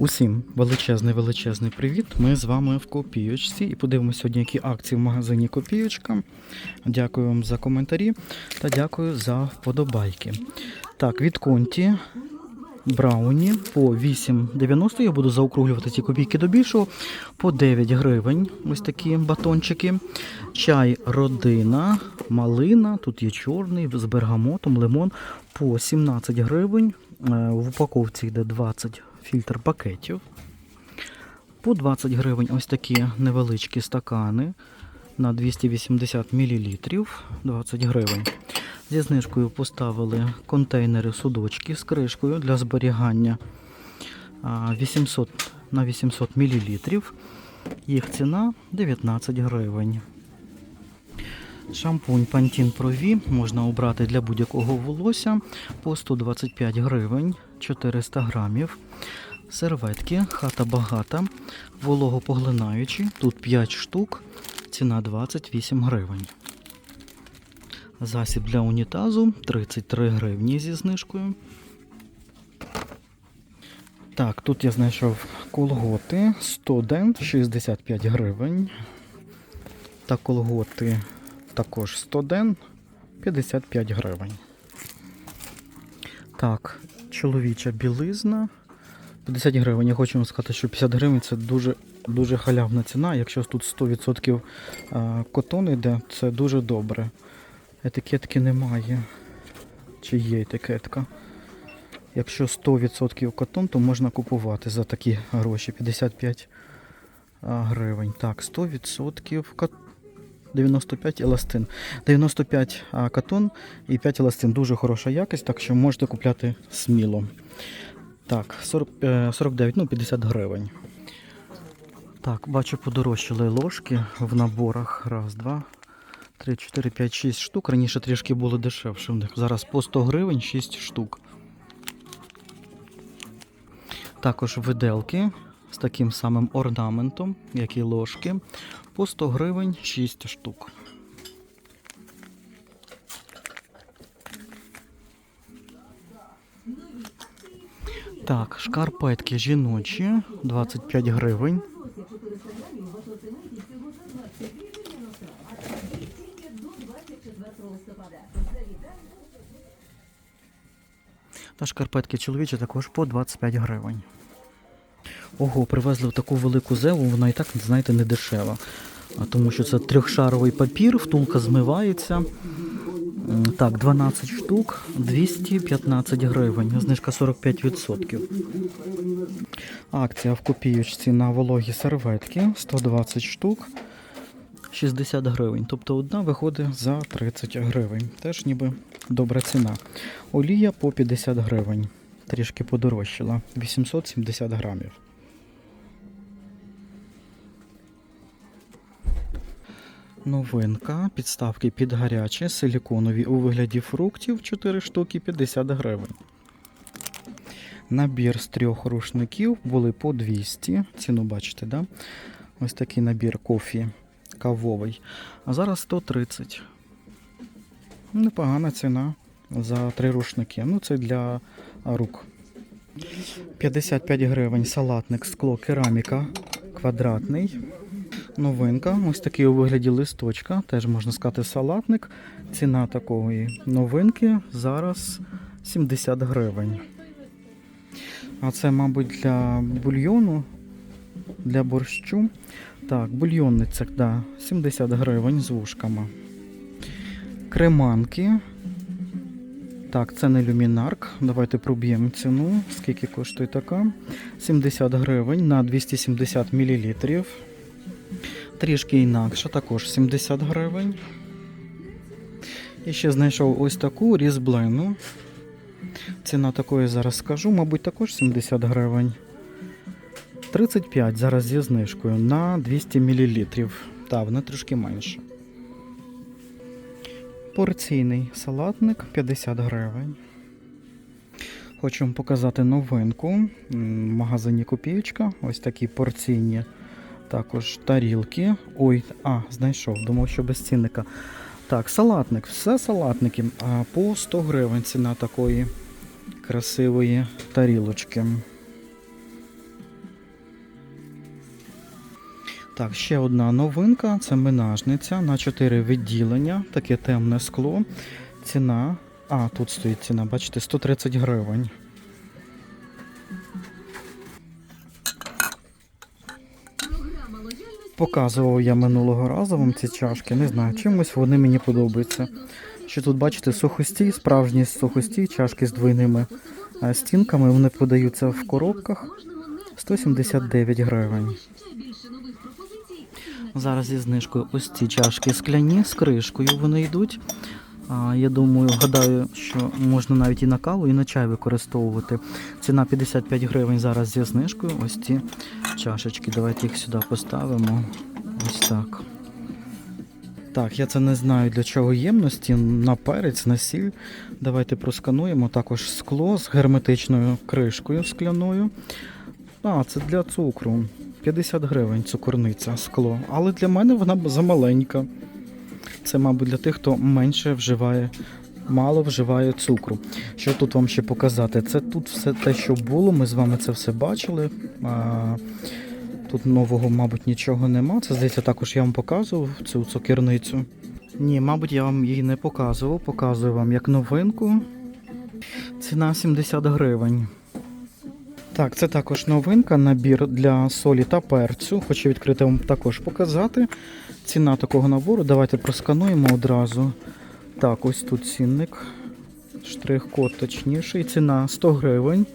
Усім величезний величезний привіт. Ми з вами в Копійочці і подивимося сьогодні, які акції в магазині Копійочка. Дякую вам за коментарі та дякую за вподобайки. Так, від Конті Брауні по 8,90. Я буду заокруглювати ці копійки до більшого. По 9 гривень. Ось такі батончики. Чай родина, малина. Тут є чорний з бергамотом, лимон по 17 гривень. Е, В упаковці йде 20 фільтр пакетів. По 20 гривень ось такі невеличкі стакани на 280 мл. 20 гривень. Зі знижкою поставили контейнери судочки з кришкою для зберігання а, 800 на 800 мл. Їх ціна 19 гривень. Шампунь Pantene Pro V можна обрати для будь-якого волосся по 125 гривень 400 грамів. Серветки хата багата, вологопоглинаючі. Тут 5 штук, ціна 28 гривень. Засіб для унітазу 33 гривні зі знижкою. Так, тут я знайшов колготи 100 дент 65 гривень. Та колготи також 100 ден 55 гривень. Так, чоловіча білизна 50 гривень. Я хочу вам сказати, що 50 гривень це дуже дуже халявна ціна. Якщо тут 100% котон йде, це дуже добре. Етикетки немає. Чи є етикетка? Якщо 100% котон, то можна купувати за такі гроші 55 гривень. Так, 100% котон. 95 еластин. 95 а, катон і 5 еластин. Дуже хороша якість, так що можете купляти сміло. Так, 40, е, 49, ну 50 гривень. Так, бачу, подорожчали ложки в наборах. Раз, два, три, чотири, п'ять, шість штук. Раніше трішки було дешевше в них. Зараз по 100 гривень 6 штук. Також виделки з таким самим орнаментом, як і ложки. По 100 гривень 6 штук. Так, шкарпетки жіночі 25 гривень. Та шкарпетки чоловічі також по 25 гривень. Ого, привезли в таку велику зеву, вона і так, знаєте, не дешева. Тому що це трьохшаровий папір, втулка змивається. Так, 12 штук, 215 гривень, знижка 45%. Акція в копійочці на вологі серветки 120 штук, 60 гривень. Тобто одна виходить за 30 гривень. Теж ніби добра ціна. Олія по 50 гривень. Трішки подорожчала. 870 грамів. Новинка. Підставки під гаряче, силіконові у вигляді фруктів 4 штуки 50 гривень. Набір з трьох рушників були по 200. Ціну бачите, да? Ось такий набір кофі кавовий. А зараз 130. Непогана ціна за три рушники. Ну, це для рук. 55 гривень салатник скло кераміка квадратний. Новинка. Ось такий у вигляді листочка. Теж можна сказати салатник. Ціна такої новинки зараз 70 гривень. А це, мабуть, для бульйону, для борщу. Так, бульйонниця, да, 70 гривень з вушками. Креманки. Так, це не люмінарк. Давайте проб'ємо ціну. Скільки коштує така? 70 гривень на 270 мл. Трішки інакше, також 70 гривень. І ще знайшов ось таку різблину. Ціна такої зараз скажу, мабуть, також 70 гривень. 35 зараз зі знижкою на 200 мл. Так, вона трішки менше. Порційний салатник 50 гривень. Хочу вам показати новинку в магазині Копієчка. Ось такі порційні також тарілки. Ой, а, знайшов, думав, що без цінника. Так, салатник, все салатники. А по 100 гривень ціна такої красивої тарілочки. Так, ще одна новинка це минажниця на 4 відділення, таке темне скло. Ціна. А, тут стоїть ціна, бачите, 130 гривень. Показував я минулого разу вам ці чашки. Не знаю, чимось вони мені подобаються. Що тут бачите, сухостій, справжні сухостій, чашки з двойними е, стінками. Вони подаються в коробках 179 гривень. Зараз зі знижкою ось ці чашки скляні з кришкою вони йдуть. Я думаю, гадаю, що можна навіть і на каву, і на чай використовувати. Ціна 55 гривень зараз зі знижкою. Ось ці чашечки. Давайте їх сюди поставимо. Ось так. Так, я це не знаю для чого ємності. На перець, на сіль. Давайте проскануємо. Також скло з герметичною кришкою скляною. А, це для цукру. 50 гривень цукорниця, скло. Але для мене вона замаленька. Це, мабуть, для тих, хто менше вживає, мало вживає цукру. Що тут вам ще показати? Це тут все те, що було. Ми з вами це все бачили. Тут нового, мабуть, нічого нема. Це, здається, також я вам показував цю цукерницю. Ні, мабуть, я вам її не показував. Показую вам як новинку. Ціна 70 гривень. Так, це також новинка, набір для солі та перцю. Хочу відкрити вам також показати. Ціна такого набору. Давайте проскануємо одразу. Так, ось тут цінник. Штрих-код точніший. Ціна 100 гривень.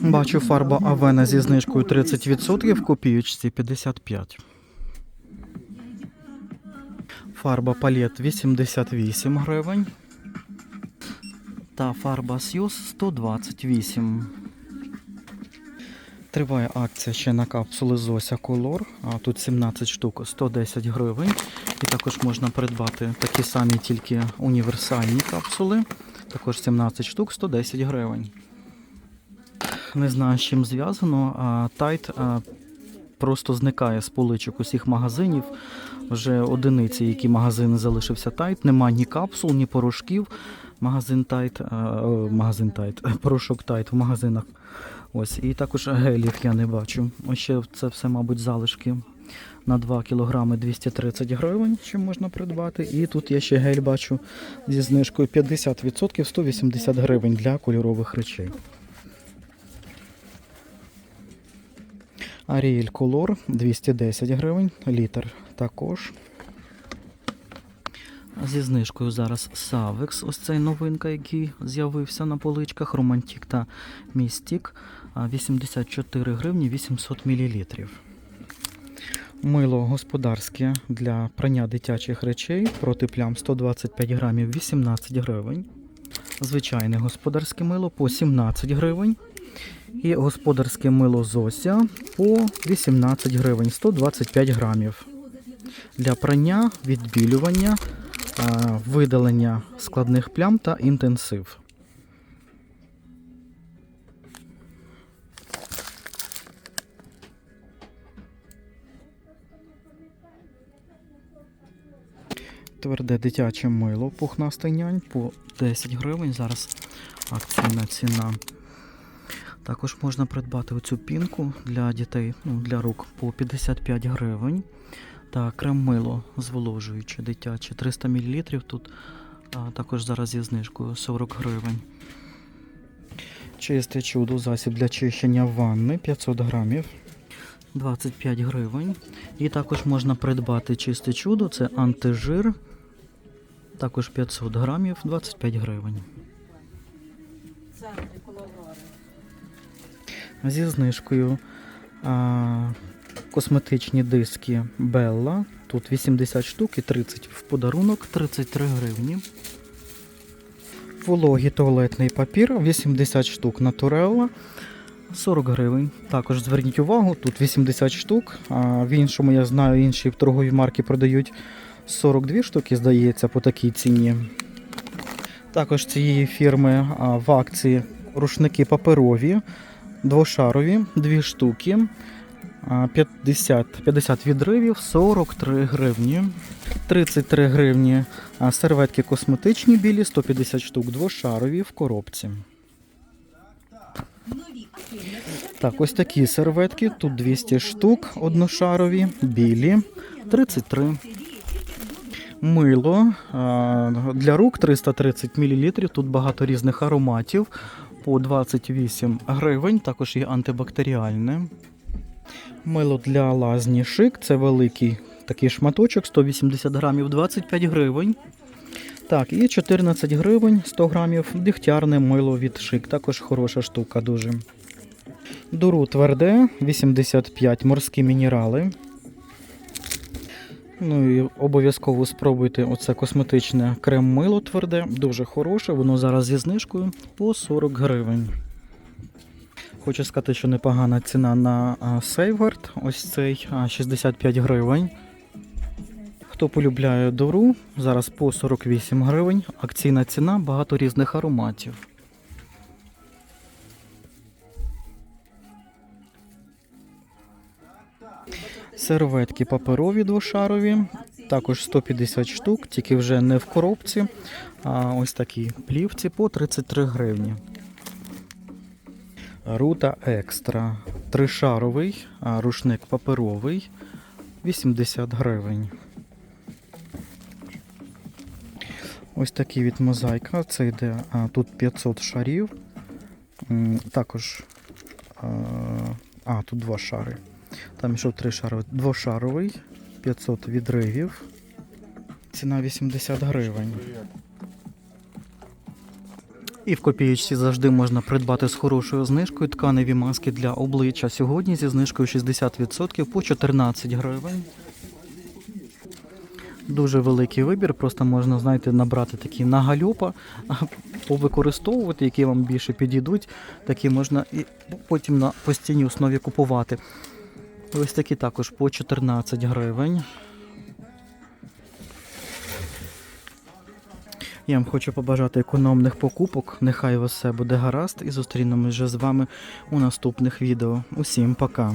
Бачу фарба Авена зі знижкою 30%, в копіючці 55. Фарба палет 88 гривень. Та фарба Сьюз 128. Триває акція ще на капсули Зося. А тут 17 штук 110 гривень. І також можна придбати такі самі тільки універсальні капсули. Також 17 штук 110 гривень. Не знаю, з чим зв'язано. Тайт просто зникає з поличок усіх магазинів. Вже одиниці, які магазини залишився Тайт. Нема ні капсул, ні порошків. Магазин Тайт, магазин Тайт, порошок Тайт в магазинах. Ось, і також гелів я не бачу. Ось ще це все, мабуть, залишки на 2 кг 230 гривень, що можна придбати. І тут я ще гель бачу зі знижкою 50% 180 гривень для кольорових речей. Ariel Color 210 гривень, літр також. Зі знижкою зараз Savex, ось цей новинка, який з'явився на поличках, Романтік та Містік. 84 гривні 800 мл. Мило господарське для прання дитячих речей проти плям 125 грамів 18 гривень. Звичайне господарське мило по 17 гривень. І господарське мило Зося по 18 гривень 125 грамів. Для прання, відбілювання, видалення складних плям та інтенсив. Тверде дитяче мило пухнастий нянь по 10 гривень. Зараз акційна ціна. Також можна придбати оцю пінку для дітей, ну, для рук по 55 гривень. Та крем-мило зволожуюче дитяче 300 мл. Тут а, також зараз зі знижкою 40 гривень. Чисте чудо, засіб для чищення ванни 500 грамів. 25 гривень. І також можна придбати чисте чудо, це антижир. Також 500 грамів, 25 гривень. Зі знижкою а, косметичні диски Bella. Тут 80 штук і 30 в подарунок, 33 гривні. Вологий туалетний папір 80 штук Naturella. 40 гривень. Також зверніть увагу, тут 80 штук. А в іншому, я знаю, інші торгові марки продають 42 штуки, здається, по такій ціні. Також цієї фірми в акції рушники паперові, двошарові, 2 штуки. А, 50, 50 відривів, 43 гривні. 33 гривні серветки косметичні білі, 150 штук двошарові в коробці. Так, ось такі серветки. Тут 200 штук, одношарові, білі, 33. Мило для рук 330 мл. Тут багато різних ароматів по 28 гривень. Також є антибактеріальне. Мило для лазні шик. Це великий такий шматочок, 180 грамів, 25 гривень. Так, і 14 гривень 100 грамів дегтярне мило від шик. Також хороша штука дуже. Дуру тверде, 85 морські мінерали. Ну і обов'язково спробуйте оце косметичне крем-мило тверде, дуже хороше, воно зараз зі знижкою по 40 гривень. Хочу сказати, що непогана ціна на а, ось цей 65 гривень. Хто полюбляє дуру, зараз по 48 гривень. Акційна ціна, багато різних ароматів. Серветки паперові двошарові, також 150 штук, тільки вже не в коробці, а ось такі плівці по 33 гривні. Рута екстра. Тришаровий, рушник паперовий 80 гривень. Ось такий від мозаїка. Це йде а, тут 500 шарів. Також. А, тут два шари. Там йшов три шари. Двошаровий, 500 відривів. Ціна 80 гривень. І в копієчці завжди можна придбати з хорошою знижкою тканеві маски для обличчя. Сьогодні зі знижкою 60% по 14 гривень. Дуже великий вибір, просто можна, знаєте, набрати такі на гальопа, а, повикористовувати, які вам більше підійдуть. Такі можна і потім на постійній основі купувати. Ось такі також по 14 гривень. Я вам хочу побажати економних покупок. Нехай у буде гаразд і зустрінемось вже з вами у наступних відео. Усім пока!